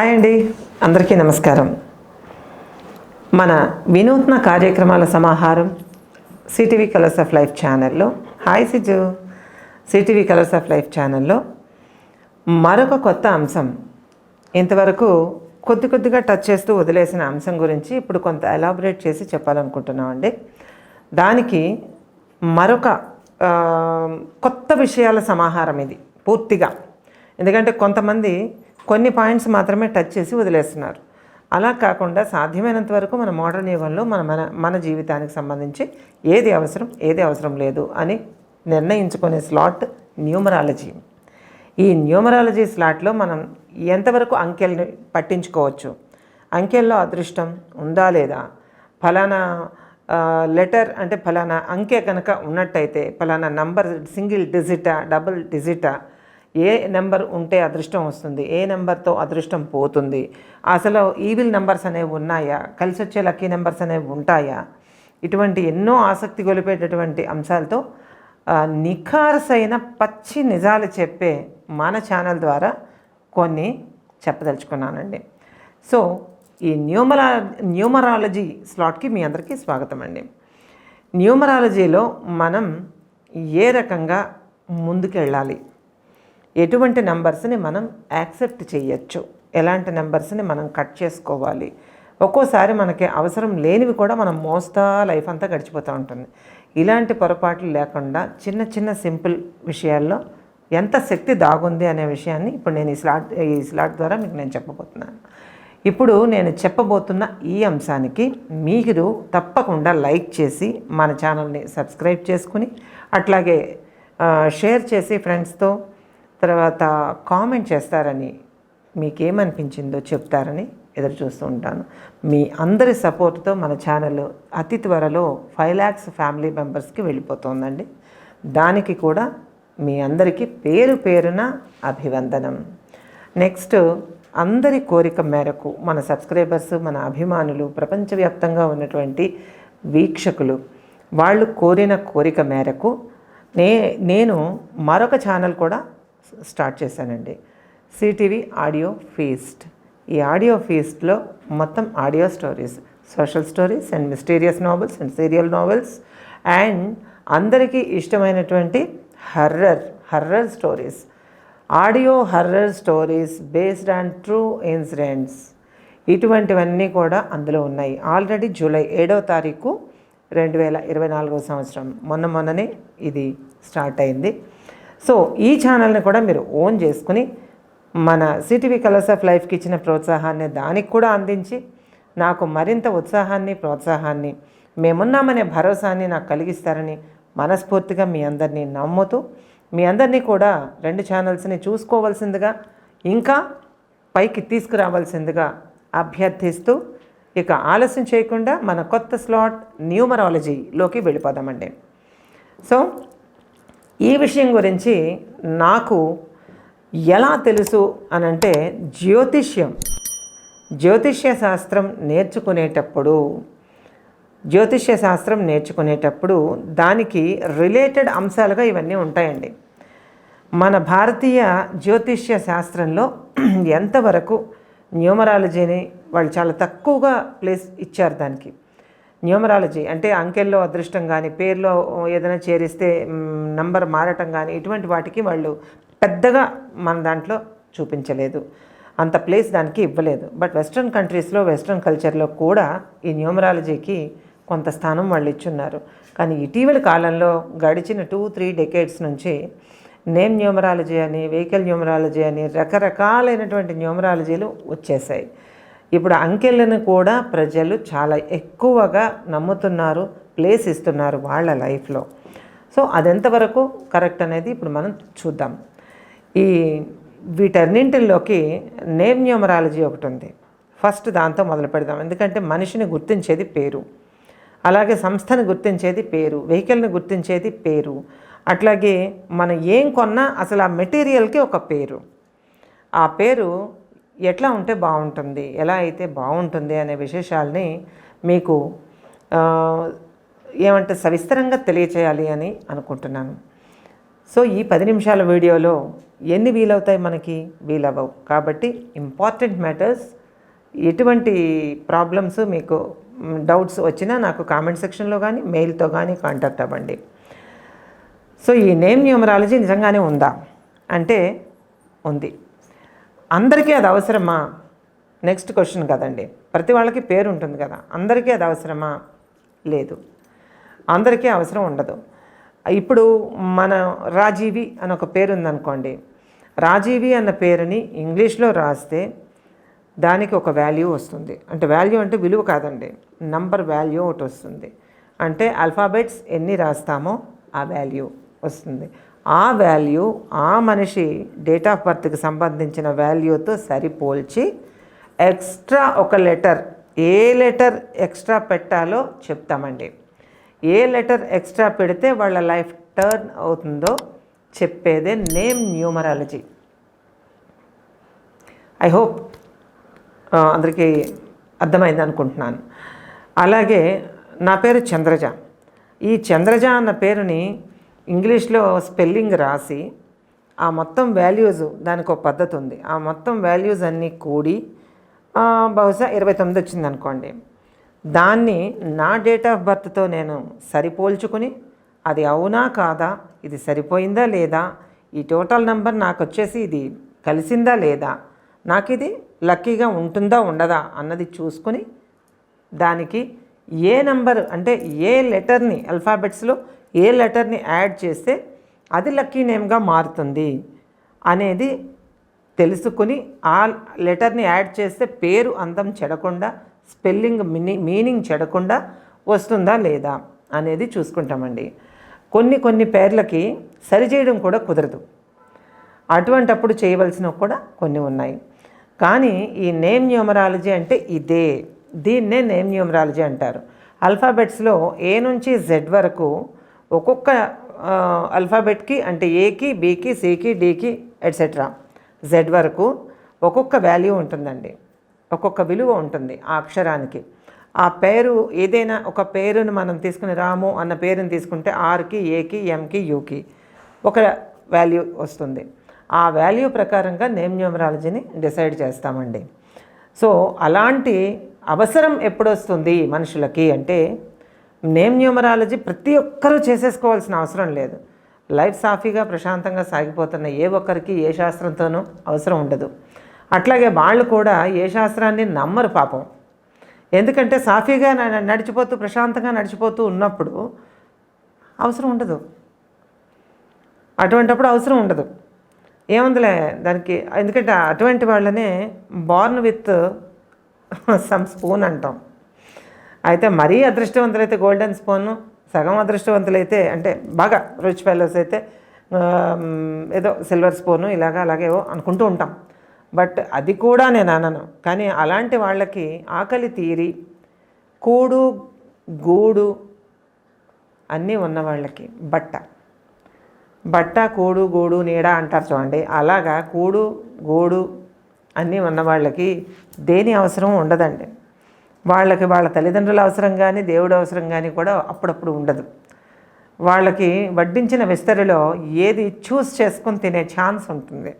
Hi అండి. అందరికీ నమస్కారం. మన వినూత్న కార్యక్రమాల సమాహారం సిటీవీ కలర్స్ ఆఫ్ లైఫ్ ఛానల్లో hi Siju CTV colours of life ఛానల్లో మరొక కొత్త అంశం. ఇంతవరకు కొద్ది కొద్దిగా టచ్ చేస్తూ వదిలేసిన అంశం గురించి ఇప్పుడు కొంత ఎలాబరేట్ చేసి చెప్పాలనుకుంటున్నామండి. దానికి మరొక కొత్త విషయాల సమాహారం ఇది పూర్తిగా. ఎందుకంటే కొంతమంది కొన్ని పాయింట్స్ మాత్రమే టచ్ చేసి వదిలేస్తున్నారు. అలా కాకుండా సాధ్యమైనంత వరకు మన మోడర్న్ యుగంలో మన మన మన జీవితానికి సంబంధించి ఏది అవసరం ఏది అవసరం లేదు అని నిర్ణయించుకునే స్లాట్ న్యూమరాలజీ. ఈ న్యూమరాలజీ స్లాట్లో మనం ఎంతవరకు అంకెల్ని పట్టించుకోవచ్చు? అంకెల్లో అదృష్టం ఉందా లేదా? ఫలానా లెటర్ అంటే ఫలానా అంకె కనుక ఉన్నట్టయితే ఫలానా నంబర్ సింగిల్ డిజిటా డబుల్ డిజిటా ఏ నెంబర్ ఉంటే అదృష్టం వస్తుంది ఏ నెంబర్తో అదృష్టం పోతుంది అసలు ఈవిల్ నెంబర్స్ అనేవి ఉన్నాయా కలిసి వచ్చే లక్కీ నెంబర్స్ అనేవి ఉంటాయా? ఇటువంటి ఎన్నో ఆసక్తి గొలిపేటటువంటి అంశాలతో నిఖారసైన పచ్చి నిజాలు చెప్పే మన ఛానల్ ద్వారా కొన్ని చెప్పదలుచుకున్నానండి. సో ఈ న్యూమరా న్యూమరాలజీ స్లాట్కి మీ అందరికీ స్వాగతం అండి న్యూమరాలజీలో మనం ఏ రకంగా ముందుకెళ్ళాలి ఎటువంటి నెంబర్స్ని మనం యాక్సెప్ట్ చేయొచ్చు? ఎలాంటి నెంబర్స్ని మనం కట్ చేసుకోవాలి? ఒక్కోసారి మనకి అవసరం లేనివి కూడా మనం మోస్తా లైఫ్ అంతా గడిచిపోతూ ఉంటుంది. ఇలాంటి పొరపాట్లు లేకుండా చిన్న చిన్న సింపుల్ విషయాల్లో ఎంత శక్తి దాగుంది అనే విషయాన్ని ఇప్పుడు నేను ఈ స్లాట్ ఈ స్లాట్ ద్వారా మీకు నేను చెప్పబోతున్నాను. ఇప్పుడు నేను చెప్పబోతున్న ఈ అంశానికి మీరు తప్పకుండా లైక్ చేసి మన ఛానల్ని సబ్స్క్రైబ్ చేసుకుని అట్లాగే షేర్ చేసి ఫ్రెండ్స్తో తర్వాత కామెంట్ చేస్తారని మీకేమనిపించిందో చెప్తారని ఎదురు చూస్తూ ఉంటాను. మీ అందరి సపోర్ట్తో మన ఛానల్ అతి త్వరలో ఫైవ్ ల్యాక్స్ ఫ్యామిలీ మెంబర్స్కి వెళ్ళిపోతుందండి. దానికి కూడా మీ అందరికీ పేరు పేరున అభివందనం. నెక్స్ట్ అందరి కోరిక మేరకు మన సబ్స్క్రైబర్స్ మన అభిమానులు ప్రపంచవ్యాప్తంగా ఉన్నటువంటి వీక్షకులు వాళ్ళు కోరిన కోరిక మేరకు నే నేను మరొక ఛానల్ కూడా స్టార్ట్ చేశానండి. CTV audio feast. ఈ ఆడియో ఫీస్ట్లో మొత్తం audio stories social stories and mysterious novels and serial novels and అందరికీ ఇష్టమైనటువంటి horror horror stories. Audio horror stories based on true incidents. ఇటువంటివన్నీ కూడా అందులో ఉన్నాయి. ఆల్రెడీ జూలై ఏడవ తారీఖు రెండు వేల ఇరవై నాలుగో సంవత్సరం. మొన్న మొన్ననే ఇది స్టార్ట్ అయింది. సో ఈ ఛానల్ని కూడా మీరు ఓన్ చేసుకుని మన సిటీవీ కలర్స్ ఆఫ్ లైఫ్కి ఇచ్చిన ప్రోత్సాహాన్ని దానికి కూడా అందించి నాకు మరింత ఉత్సాహాన్ని ప్రోత్సాహాన్ని మేమున్నామనే భరోసాని నాకు కలిగిస్తారని మనస్ఫూర్తిగా మీ అందరినీ నమ్ముతూ మీ అందరినీ కూడా రెండు ఛానల్స్ని చూసుకోవాల్సిందిగా ఇంకా పైకి తీసుకురావాల్సిందిగా అభ్యర్థిస్తూ ఇక ఆలస్యం చేయకుండా మన కొత్త స్లాట్ న్యూమరాలజీలోకి వెళ్ళిపోదామండి. సో ఈ విషయం గురించి నాకు ఎలా తెలుసు అని అంటే జ్యోతిష్యం. జ్యోతిష్య శాస్త్రం నేర్చుకునేటప్పుడు జ్యోతిష్య శాస్త్రం నేర్చుకునేటప్పుడు దానికి రిలేటెడ్ అంశాలుగా ఇవన్నీ ఉంటాయండి. మన భారతీయ జ్యోతిష్య శాస్త్రంలో ఎంతవరకు న్యూమరాలజీని వాళ్ళు చాలా తక్కువగా ప్లేస్ ఇచ్చారు దానికి. న్యూమరాలజీ అంటే అంకెల్లో అదృష్టం కానీ పేర్లో ఏదైనా చేరిస్తే నంబర్ మారటం కానీ ఇటువంటి వాటికి వాళ్ళు పెద్దగా మన దాంట్లో చూపించలేదు. అంత ప్లేస్ దానికి ఇవ్వలేదు. బట్ వెస్ట్రన్ కంట్రీస్లో వెస్ట్రన్ కల్చర్లో కూడా ఈ న్యూమరాలజీకి కొంత స్థానం వాళ్ళు ఇచ్చున్నారు. కానీ ఇటీవల కాలంలో గడిచిన టూ త్రీ డెకేడ్స్ నుంచి నేమ్ న్యూమరాలజీ అని వెహికల్ న్యూమరాలజీ అని రకరకాలైనటువంటి న్యూమరాలజీలు వచ్చేసాయి. ఇప్పుడు అంకెలను కూడా ప్రజలు చాలా ఎక్కువగా నమ్ముతున్నారు ప్లేస్ ఇస్తున్నారు వాళ్ళ లైఫ్లో. సో అదెంతవరకు కరెక్ట్ అనేది ఇప్పుడు మనం చూద్దాం. ఈ వీటన్నింటిలోకి నేమ్ న్యూమరాలజీ ఒకటి ఉంది. ఫస్ట్ దాంతో మొదలు పెడదాం. ఎందుకంటే మనిషిని గుర్తించేది పేరు. అలాగే సంస్థని గుర్తించేది పేరు. వెహికల్ని గుర్తించేది పేరు. అట్లాగే మనం ఏం కొన్నా అసలు ఆ మెటీరియల్కి ఒక పేరు. ఆ పేరు ఎట్లా ఉంటే బాగుంటుంది ఎలా అయితే బాగుంటుంది అనే విశేషాలని మీకు ఏమంటే సవిస్తరంగా తెలియచేయాలి అని అనుకుంటున్నాను. సో ఈ పది నిమిషాల వీడియోలో ఎన్ని వీలవుతాయి మనకి? వీలవ్వవు. కాబట్టి ఇంపార్టెంట్ మ్యాటర్స్ ఎటువంటి ప్రాబ్లమ్స్ మీకు డౌట్స్ వచ్చినా నాకు కామెంట్ సెక్షన్లో కానీ మెయిల్తో కానీ కాంటాక్ట్ అవ్వండి. సో ఈ నేమ్ న్యూమరాలజీ నిజంగానే ఉందా? అంటే ఉంది. అందరికీ అది అవసరమా? నెక్స్ట్ క్వశ్చన్ కదండి. ప్రతి వాళ్ళకి పేరు ఉంటుంది కదా. అందరికీ అది అవసరమా? లేదు. అందరికీ అవసరం ఉండదు. ఇప్పుడు మన రాజీవి అని ఒక పేరు ఉందనుకోండి. రాజీవి అన్న పేరుని ఇంగ్లీష్లో రాస్తే దానికి ఒక వాల్యూ వస్తుంది. అంటే వాల్యూ అంటే విలువ కాదండి. నంబర్ వాల్యూ ఒకటి వస్తుంది. అంటే అల్ఫాబెట్స్ ఎన్ని రాస్తామో ఆ వాల్యూ వస్తుంది. ఆ వాల్యూ ఆ మనిషి డేట్ ఆఫ్ బర్త్కి సంబంధించిన వాల్యూతో సరిపోల్చి ఎక్స్ట్రా ఒక లెటర్ ఏ లెటర్ ఎక్స్ట్రా పెట్టాలో చెప్తామండి. ఏ లెటర్ ఎక్స్ట్రా పెడితే వాళ్ళ లైఫ్ టర్న్ అవుతుందో చెప్పేదే నేమ్ న్యూమరాలజీ. ఐ హోప్ అందరికీ అర్థమైంది అనుకుంటున్నాను. అలాగే నా పేరు చంద్రజ. ఈ చంద్రజ అన్న పేరుని ఇంగ్లీష్లో స్పెల్లింగ్ రాసి ఆ మొత్తం వాల్యూస్ దానికి ఒక పద్ధతి ఉంది. ఆ మొత్తం వాల్యూస్ అన్నీ కూడి బహుశా ఇరవై తొమ్మిది వచ్చింది అనుకోండి. దాన్ని నా డేట్ ఆఫ్ బర్త్తో నేను సరిపోల్చుకుని అది అవునా కాదా ఇది సరిపోయిందా లేదా ఈ టోటల్ నెంబర్ నాకు వచ్చేసి ఇది కలిసిందా లేదా నాకు ఇది లక్కీగా ఉంటుందా ఉండదా అన్నది చూసుకొని దానికి ఏ నెంబర్ అంటే ఏ లెటర్ని అల్ఫాబెట్స్లో ఏ లెటర్ని యాడ్ చేస్తే అది లక్కీ నేమ్గా మారుతుంది అనేది తెలుసుకుని ఆ లెటర్ని యాడ్ చేస్తే పేరు అందం చెడకుండా స్పెల్లింగ్ మిని మీనింగ్ చెడకుండా వస్తుందా లేదా అనేది చూసుకుంటామండి. కొన్ని కొన్ని పేర్లకి సరిచేయడం కూడా కుదరదు. అటువంటప్పుడు చేయవలసినవి కూడా కొన్ని ఉన్నాయి. కానీ ఈ నేమ్ న్యూమరాలజీ అంటే ఇదే. దీన్నే నేమ్ న్యూమరాలజీ అంటారు. అల్ఫాబెట్స్లో ఏ నుంచి జెడ్ వరకు ఒక్కొక్క అల్ఫాబెట్కి అంటే ఏకి బీకి సికి డీకి ఎట్సెట్రా జెడ్ వరకు ఒక్కొక్క వాల్యూ ఉంటుందండి. ఒక్కొక్క విలువ ఉంటుంది ఆ అక్షరానికి. ఆ పేరు ఏదైనా ఒక పేరును మనం తీసుకుని రాము అన్న పేరుని తీసుకుంటే ఆర్కి ఏకి ఎంకి యూకి ఒక వాల్యూ వస్తుంది. ఆ వాల్యూ ప్రకారంగా నేమ్ న్యూమరాలజీని డిసైడ్ చేస్తామండి. సో అలాంటి అవసరం ఎప్పుడొస్తుంది మనుషులకి అంటే నేమ్ న్యూమరాలజీ ప్రతి ఒక్కరూ చేసేసుకోవాల్సిన అవసరం లేదు. లైఫ్ సాఫీగా ప్రశాంతంగా సాగిపోతున్న ఏ ఒక్కరికి ఏ శాస్త్రంతోనూ అవసరం ఉండదు. అట్లాగే వాళ్ళు కూడా ఏ శాస్త్రాన్ని నమ్మరు పాపం. ఎందుకంటే సాఫీగా నడిచిపోతూ ప్రశాంతంగా నడిచిపోతూ ఉన్నప్పుడు అవసరం ఉండదు. అటువంటప్పుడు అవసరం ఉండదు. ఏముందిలే దానికి? ఎందుకంటే అటువంటి వాళ్ళనే బార్న్ విత్ సమ్ స్పూన్ అంటాం. అయితే మరీ అదృష్టవంతులైతే గోల్డెన్ స్పూన్ సగం అదృష్టవంతులైతే అంటే బాగా రిచ్ ఫెలోస్ అయితే ఏదో సిల్వర్ స్పూను ఇలాగా అలాగేవో అనుకుంటూ ఉంటాం. బట్ అది కూడా నేను అనను. కానీ అలాంటి వాళ్ళకి ఆకలి తీరి కూడు గూడు అన్నీ ఉన్న వాళ్ళకి బట్ట. బట్ట కూడు గూడు నీడ అంటారు చూడండి. అలాగా కూడు గూడు అన్నీ ఉన్న వాళ్ళకి దేని అవసరం ఉండదండి. వాళ్ళకి వాళ్ళ తల్లిదండ్రుల అవసరం కానీ దేవుడు అవసరం కానీ కూడా అప్పుడప్పుడు ఉండదు. వాళ్ళకి వడ్డించిన విస్తరిలో ఏది చూస్ చేసుకొని తినే ఛాన్స్ ఉంటుంది.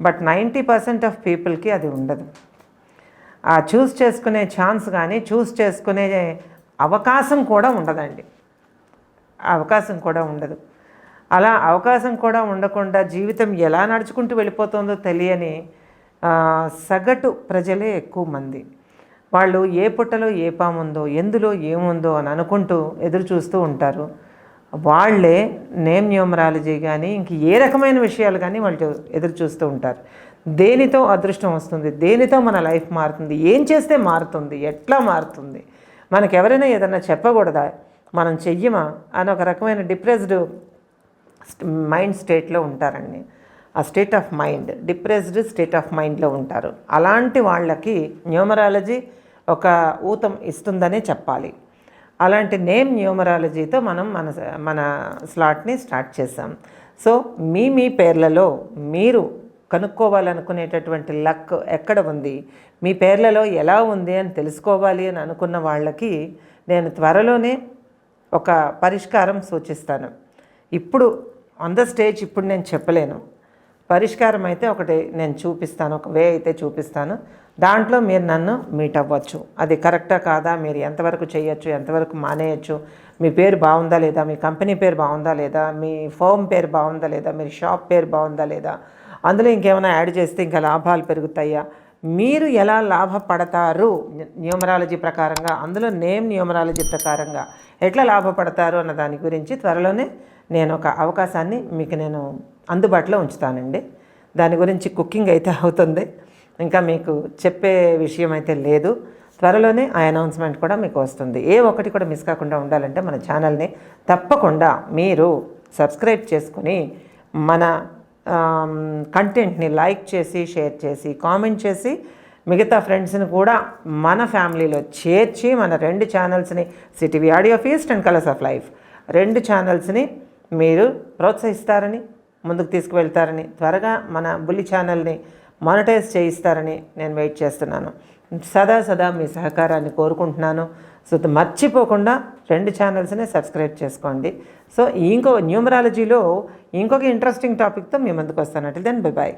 బట్ నైంటీ పర్సెంట్ ఆఫ్ పీపుల్కి అది ఉండదు. ఆ చూస్ చేసుకునే ఛాన్స్ కానీ చూస్ చేసుకునే అవకాశం కూడా ఉండదండి. అవకాశం కూడా ఉండదు. అలా అవకాశం కూడా ఉండకుండా జీవితం ఎలా నడుచుకుంటూ వెళ్ళిపోతుందో తెలియని సగటు ప్రజలే ఎక్కువ మంది. వాళ్ళు ఏ పుట్టలో ఏ పాముందో ఎందులో ఏముందో అని అనుకుంటూ ఎదురు చూస్తూ ఉంటారు. వాళ్ళే నేమ్ న్యూమరాలజీ కానీ ఇంక ఏ రకమైన విషయాలు కానీ వాళ్ళు ఎదురు చూస్తూ ఉంటారు. దేనితో అదృష్టం వస్తుంది? దేనితో మన లైఫ్ మారుతుంది? ఏం చేస్తే మారుతుంది? ఎట్లా మారుతుంది? మనకు ఎవరైనా ఏదైనా చెప్పకూడదా? మనం చెయ్యమా? అని ఒక రకమైన డిప్రెస్డ్ మైండ్ స్టేట్లో ఉంటారండి. ఆ state of mind depressed state of మైండ్లో ఉంటారు. అలాంటి వాళ్ళకి న్యూమరాలజీ ఒక ఊతం ఇస్తుందనే చెప్పాలి. అలాంటి నేమ్ న్యూమరాలజీతో మనం మన మన స్లాట్ని స్టార్ట్ చేసాం సో మీ మీ పేర్లలో మీరు కనుక్కోవాలనుకునేటటువంటి లక్ ఎక్కడ ఉంది? మీ పేర్లలో ఎలా ఉంది అని తెలుసుకోవాలి అని అనుకున్న వాళ్ళకి నేను త్వరలోనే ఒక పరిష్కారం సూచిస్తాను. ఇప్పుడు ఆన్ ద స్టేజ్ ఇప్పుడు నేను చెప్పలేను. పరిష్కారం అయితే ఒకటి నేను చూపిస్తాను ఒక వే అయితే చూపిస్తాను. దాంట్లో మీరు నన్ను మీట్ అవ్వచ్చు. అది కరెక్టా కాదా? మీరు ఎంతవరకు చేయొచ్చు? ఎంతవరకు మానేయచ్చు? మీ పేరు బాగుందా లేదా? మీ కంపెనీ పేరు బాగుందా లేదా? మీ ఫోమ్ పేరు బాగుందా లేదా? మీ షాప్ పేరు బాగుందా లేదా? అందులో ఇంకేమైనా యాడ్ చేస్తే ఇంకా లాభాలు పెరుగుతాయా? మీరు ఎలా లాభపడతారు? న్యూమరాలజీ ప్రకారంగా అందులో నేమ్ న్యూమరాలజీ ప్రకారంగా ఎట్లా లాభపడతారు అన్న దాని గురించి త్వరలోనే నేను ఒక అవకాశాన్ని మీకు నేను అందుబాటులో ఉంచుతానండి. దాని గురించి కుకింగ్ అయితే అవుతుంది. ఇంకా మీకు చెప్పే విషయం అయితే లేదు. త్వరలోనే ఆ అనౌన్స్మెంట్ కూడా మీకు వస్తుంది. ఏ ఒక్కటి కూడా మిస్ కాకుండా ఉండాలంటే మన ఛానల్ని తప్పకుండా మీరు సబ్స్క్రైబ్ చేసుకుని మన కంటెంట్ని లైక్ చేసి షేర్ చేసి కామెంట్ చేసి మిగతా ఫ్రెండ్స్ని కూడా మన ఫ్యామిలీలో చేర్చి మన రెండు ఛానల్స్ని CTV audio feast and colours of life రెండు ఛానల్స్ని మీరు ప్రోత్సహిస్తారని ముందుకు తీసుకువెళ్తారని త్వరగా మన బుల్లి ఛానల్ని మానిటైజ్ చేయిస్తారని నేను వెయిట్ చేస్తున్నాను. సదా సదా మీ సహకారాన్ని కోరుకుంటున్నాను. సో మర్చిపోకుండా రెండు ఛానల్స్ని సబ్స్క్రైబ్ చేసుకోండి. సో ఇంకో న్యూమరాలజీలో ఇంకొక ఇంట్రెస్టింగ్ టాపిక్తో మీ ముందుకు వస్తాను. Then bye bye